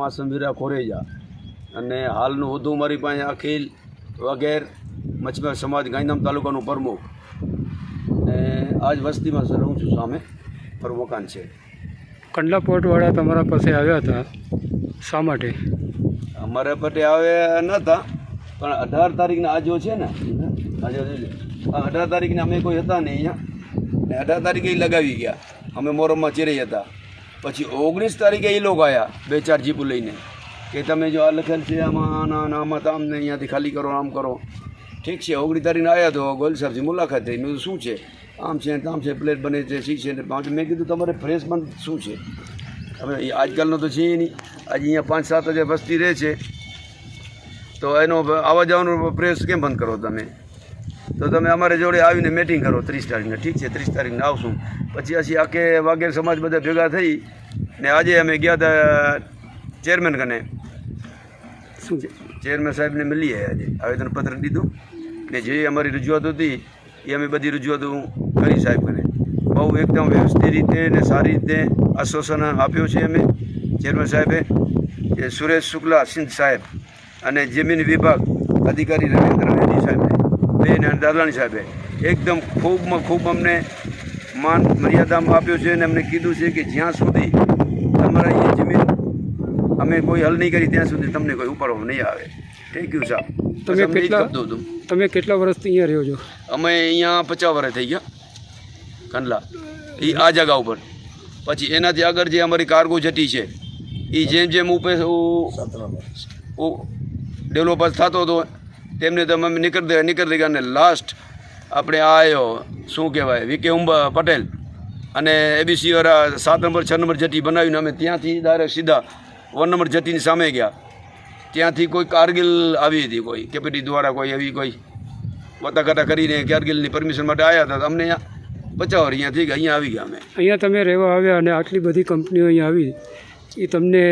વાસણવીરા ખોરેજા અને હાલનું વધુ મારી પાસે અખિલ વગેર મચ્છમાર સમાજ ગાંધીધામ તાલુકાનું પ્રમુખ. ને આજ વસ્તીમાં રહું છું સામે. પર મકાન છે. કંડલા પોર્ટવાળા તમારા પાસે આવ્યા હતા. શા માટે? અમારા પાસે આવ્યા નહોતા પણ અઢાર તારીખના આજો છે ને આજે આ અઢાર તારીખને અમે કોઈ હતા નહીં અહીંયા. ને અઢાર તારીખે લગાવી ગયા. અમે મોરમમાં ચેરી હતા. પછી ઓગણીસ તારીખે એ લોકો આવ્યા બે ચાર જીપો લઈને. કે તમે જો આ લખેલ છે, આમાં આના આમાં તો અમને અહીંયાથી ખાલી કરો, આમ કરો. ઠીક છે, ઓગણીસ તારીખને આવ્યા તો ગોલ સાહેબથી મુલાકાત થઈ. મેં શું છે? આમ છે તામ છે, પ્લેટ બને છે, શી છે ને પાંચ. મેં કીધું, તમારે ફ્રેશ બંધ શું છે? હવે આજકાલનો તો છે નહીં. આજે અહીંયા પાંચ, સાત હજાર વસ્તી રહે છે. તો એનો આવવા જવાનો પ્રેસ કેમ બંધ કરો તમે? તો તમે અમારી જોડે આવીને મિટિંગ કરો ત્રીસ તારીખને. ઠીક છે ત્રીસ તારીખને આવશું. પછી ਅਸੀਂ આખે વાઘેર સમાજ બધા ભેગા થઈ ને આજે અમે ગયા હતા ચેરમેન કને. શું ચેરમેન સાહેબને મળીએ આજે. આવેદનપત્ર દીધું ને જે અમારી રજૂઆત હતી એ અમે બધી રજૂઆતો કરી સાહેબ કને. બહુ એકદમ વ્યવસ્થિત રીતે ને સારી રીતે આશ્વાસન આપ્યું છે અમે ચેરમેન સાહેબે એ સુરેશ શુક્લા સિંધ સાહેબ અને જમીન વિભાગ અધિકારી રવિન્દ્ર રેડ્ડી સાહેબને બેન અને દાદલાણી સાહેબે એકદમ ખૂબમાં ખૂબ અમને માન મર્યાદામાં આપ્યો છે અને અમને કીધું છે કે જ્યાં સુધી તમારા અહીંયા જમીન અમે કોઈ હલ નહીં કરી ત્યાં સુધી તમને કોઈ ઉપાડવા નહીં આવે. થેન્ક યુ સાહેબ તમે કેટલા- તમે કેટલા વર્ષથી અહીંયા રહ્યો છો? અમે અહીંયા પચાસ વર્ષ થઈ ગયા. કંડલા. એ આ જગા ઉપર. પછી એનાથી આગળ જે અમારી કાર્ગો જટી છે એ જેમ જેમ ઉપે ડેવલપ થતો હતો તેમને તો અમે નીકળતા નીકળી ગયા અને લાસ્ટ આપણે આવ્યો શું કહેવાય વિકે ઉંબા પટેલ. અને એબીસી વાળા સાત નંબર, છ નંબર જટી બનાવીને અમે ત્યાંથી ડાયરેક્ટ સીધા વન નંબર જટીની સામે ગયા. ત્યાંથી કોઈ કારગિલ આવી હતી કોઈ કેપીટી દ્વારા કોઈ એવી કોઈ વતાઘાટા કરીને કારગિલની પરમિશન માટે આવ્યા હતા. અમને અહીંયા બચાવ અહીંયાથી અહીંયા આવી ગયા અમે. અહીંયા તમે રહેવા આવ્યા અને આટલી બધી કંપનીઓ અહીંયા આવી. એ તમને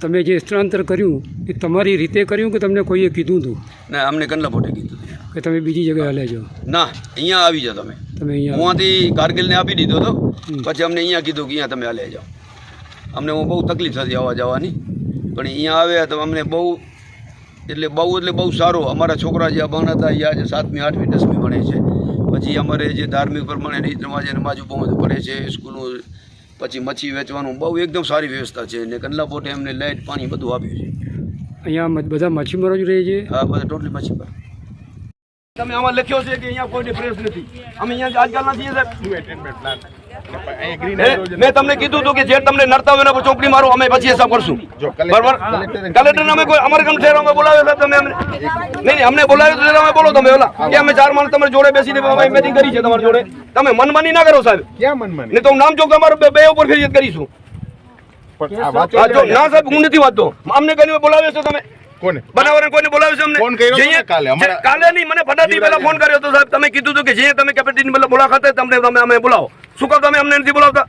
તમે જે સ્થળાંતર કર્યું એ તમારી રીતે કર્યું કે તમને કોઈએ કીધું હતું ને અમને કંડલા ફોટે કીધું કે તમે બીજી જગ્યાએ હાલે જાઓ ના અહીંયા આવી જાઓ તમે. તમે અહીંયા હુંથી કારગિલને આપી દીધો હતો પછી અમને અહીંયા કીધું કે અહીંયા તમે હાલે જાઓ. અમને હું બહુ તકલીફ થતી આવવા જવાની પણ અહીંયા આવ્યા તો અમને બહુ એટલે બહુ એટલે બહુ સારો. અમારા છોકરા જે અભણ હતા એ આજે સાતમી આઠમી દસમી ભણે છે. પછી અમારે જે ધાર્મિક પ્રમાણે રીત રવાજે નમાજ બહુ પડે છે સ્કૂલનું પછી મચ્છી વેચવાનું બહુ એકદમ સારી વ્યવસ્થા છે ને કંડલા પોટે અમને લાઇટ પાણી બધું આપ્યું છે. અહીંયા બધા માછીમારો જ રહે છે? હા બધા ટોટલી મચ્છી તમે આમાં લખ્યો છે કે અહીંયા કોઈ ડિફરન્સ નથી? અમે અહીંયા આજકાલ નથી સાહેબ? મેં તમને કીધું હતું કે જે તમને નડતા હોય એના પર ચોપડી મારો અમે પછી હિસાબ કરશું. બરાબર? કલેક્ટર અમે કોઈ અમારે કેમ શહેર અમે બોલાવ્યો સાહેબ તમે અમને? નહીં અમને બોલાવ્યો તો અમે બોલો તમે ઓલા. કે અમે ચાર માણસ તમારી જોડે બેસીને અમે meeting કરી છે તમારી જોડે. તમે મનમાની ના કરો સાહેબ. ક્યાં મનમાની? નહીં તો હું નામ ચોક અમારે બે- ઉપર ફરિયાદ કરીશું. ના સાહેબ હું નથી વાંચતો. અમને કઈ બોલાવ્યો છે તમે? કોને? બનાવવાને કોઈને બોલાવ્યો છે અમને? ફોન કર્યો ને કાલે, અમારા- કાલે નહીં મને ફટાથી પહેલા ફોન કર્યો હતો સાહેબ તમે કીધું હતું કે જે તમે કેપેસિટી પહેલા મુલાકાતે તમને તમે અમે બોલાવો. શું કામ તમે અમને નથી બોલાવતા?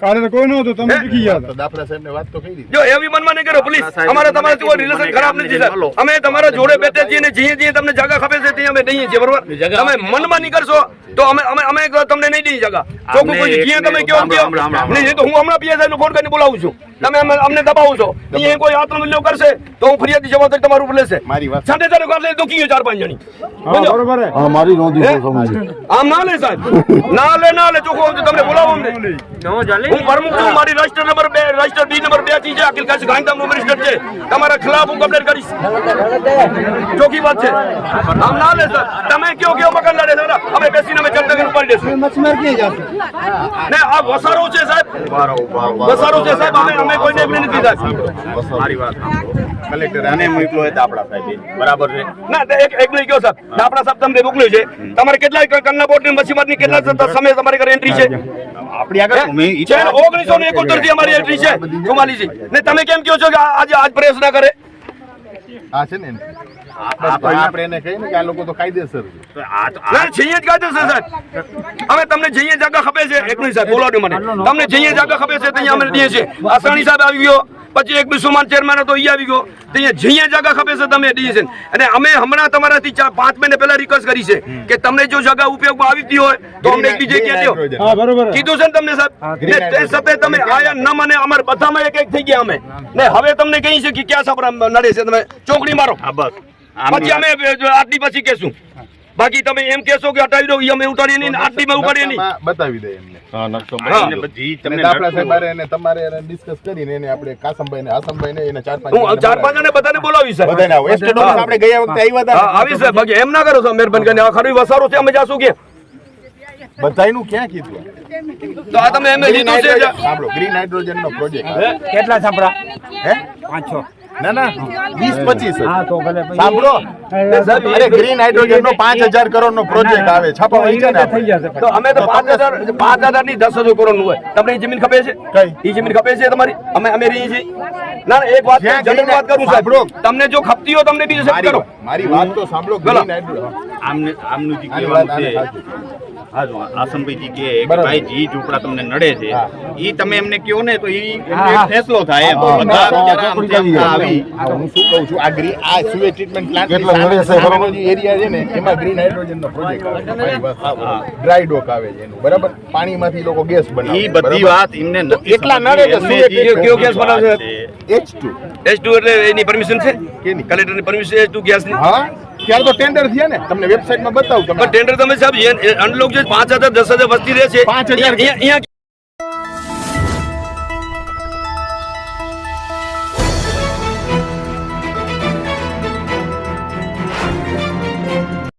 કાલે કોઈ નહોતું તમે હે? ગયા તો દાફરા સાહેબને વાત તો કરી દીધી. જો એવી મનમાં નહીં કરો પ્લીઝ અમારે તમારા રિલેશન ખરાબ નથી સાહેબ. અમે તમારા જોડે બેઠે છીએ ને જીએ જીએ તમને જગા ખપે છે ત્યાં અમે દઈએ છીએ બરોબર? તમે મનમાં નહીં કરશો તો અમે અમે અમે તમને નહીં દઈએ જગા. ચોખ્ખું કોઈ જીએ તમે કહો કહો નહીં તો હું હમણાં પીએ સાહેબ ફોન કરીને બોલાવું છું. તમે અમને દબાવો છો. અહીંયા કોઈ આત્મહત્યા કરશે તો હું ફરિયાદી જવાબદારી તમારું ઉપર લેશે. મારી વાત સાંજે ચાલો કાઢ લે તો ચાર પાંચ જણી. બરોબર હા મારી નોંધી આમ ના લે સાહેબ. ના લે ના લે ચોખ્ખો હોય તો તમને બોલાવો અમને. હું પ્રમુખ છું મારી રજિસ્ટર નંબર બે રજિસ્ટર બી નંબર બેથી છે અખિલ કાશી ગાંધીધામનો મિનિસ્ટર છે. તમારા ખિલાફ હું કમ્પ્લેન કરીશ. ચોખ્ખી વાત છે. આમ ના લે સર તમે કયો કયો મકાન લડે સર અમે બેસીને અમે ચર્ચા કરી ઉપાડી દેશું. ને આ વસારો છે સાહેબ. વસારો છે સાહેબ. અમે અમે કોઈને નથી સાહેબ મારી વાત કલેક્ટર આને મોકલો હોય દાપડા સાહેબ બરાબર છે? ના એક એક કયો સાહેબ. દાપડા સાહેબ તમને મોકલ્યું છે? તમારે કેટલા કન્ના બોર્ડની મસીમાતની કેટલા સમય તમારી ઘરે એન્ટ્રી છે? આપણી આગળ છે ઓગણીસો ને એકોતેરથી અમારી એન્ટ્રી છે ને તમે કેમ કહો છો કે આજે આજ પ્રયાસ ના કરે? હા છે ને. આ આપણે એને કહીએ ને કે આ લોકો તો કાયદેસર જઈએ જ કાયદેસર સાહેબ. અમે તમને જઈએ જાગા ખપે છે. એકલું સાહેબ બોલાવજો મને. તમને જઈએ જાગા ખપે છે ત્યાં અમે દઈએ છીએ. આસાણી સાહેબ આવી ગયો પછી એક બિસ્વમાન ચેરમેન હતો ઈ આવી ગયો. ત્યાં જઈએ જાગા ખપે છે તમે દઈએ છે અને અમે હમણાં તમારાથી ચાર પાંચ મહિને પહેલા રિક્વેસ્ટ કરી છે કે તમને જો જગા ઉપયોગમાં આવી હોય તો અમને એક બીજે ક્યાં દો Green હા બરોબર. કીધું છે ને તમને સાહેબ? ને તે તમે આયા ન મને અમારે બધામાં એક એક થઈ ગયા અમે. ને હવે તમને કહી છે કે ક્યાં સાપરા નડે છે તમે ચોકડી મારો. હા બસ. પછી અમે આટલી પછી કેશું બાકી તમે એમ કેશો કે હટાવી દો અમે ઉતારીએ નહીં આટલી માં ઉતારીએ નહીં. બતાવી દે એમને. હા. અને દાખલા સાહેબ એને તમારે એને ડિસ્કસ કરીને એને આપણે કાસમભાઈ ને આસમભાઈ ને એને ચાર પાંચ હું ચાર પાંચ જણે બધાને બોલાવી સર બધાને આવો. એસ્ટેટ આપણે ગયા વખતે આવ્યા હતા આવી સર બાકી એમ ના કરો સર મહેરબાની કરીને. આ ખરી વસારો છે અમે જાશું કે બધાયનું ક્યાં કીધું? તો આ તમે એમ લીધું છે સાંભળો ગ્રીન હાઇડ્રોજન નો પ્રોજેક્ટ કેટલા સાંભળા? હે? પાંચ છ ના ના. વીસ પચીસ. જ. હા તો ભલે પછી સાંભળો. અરે ગ્રીન હાઇડ્રોજન નો પાંચ હજાર કરોડ નો પ્રોજેક્ટ આવે. છાપા તો હોય છે ને થઈ જશે તો અમે તો પાંચ હજાર પાંચ હજારની દસ હજાર કરોડનું હોય. તમને એ જમીન ખપે છે? કઈ? એ જમીન ખપે છે તમારી? અમે અમે રહીએ છીએ. ના ના એક વાત જ્યાં વાત કરું સાહેબ સાંભળો. તમને જો ખપતી હોય તમને બીજું મારી કરો. વાત- મારી વાત તો સાંભળો. ગ્રીન હાઇડ્રોજન આમને આમનું જે કહેવાનું છે. હા જો આસમભાઈ કે. ભાઈ જી ઝૂંપડા તમને નડે છે. ઈ તમે એમને કયો ને તો ઈ ફેસલો થાય. એમ બધા બિચારા આવી. હું શું કહું છું આ ગ્રી આ સુવે ટ્રીટમેન્ટ પ્લાન્ટ કેટલો નડે છે, બરોબર? જે એરિયા છે ને એમાં ગ્રીન હાઇડ્રોજન નો પ્રોજેક્ટ આવે. ડ્રાય ડોક આવે છે એનું બરાબર? પાણીમાંથી લોકો ગેસ બનાવે ઈ બધી વાત એમને એટલા નડે કે સુવે જે કયો ગેસ બનાવે છે? H2 H2 એચ ટુ એટલે એની પરમિશન છે? કેની? કલેક્ટરની પરમિશન એચ ટુ ગેસની? હા. ત્યારે તો ટેન્ડર થયા ને. તમને વેબસાઇટમાં બતાવું પણ તમે ટેન્ડર તમે સાહેબ અનલોક જે પાંચ હજાર દસ હજાર વસ્તી રહે છે પાંચ હજાર અહીંયા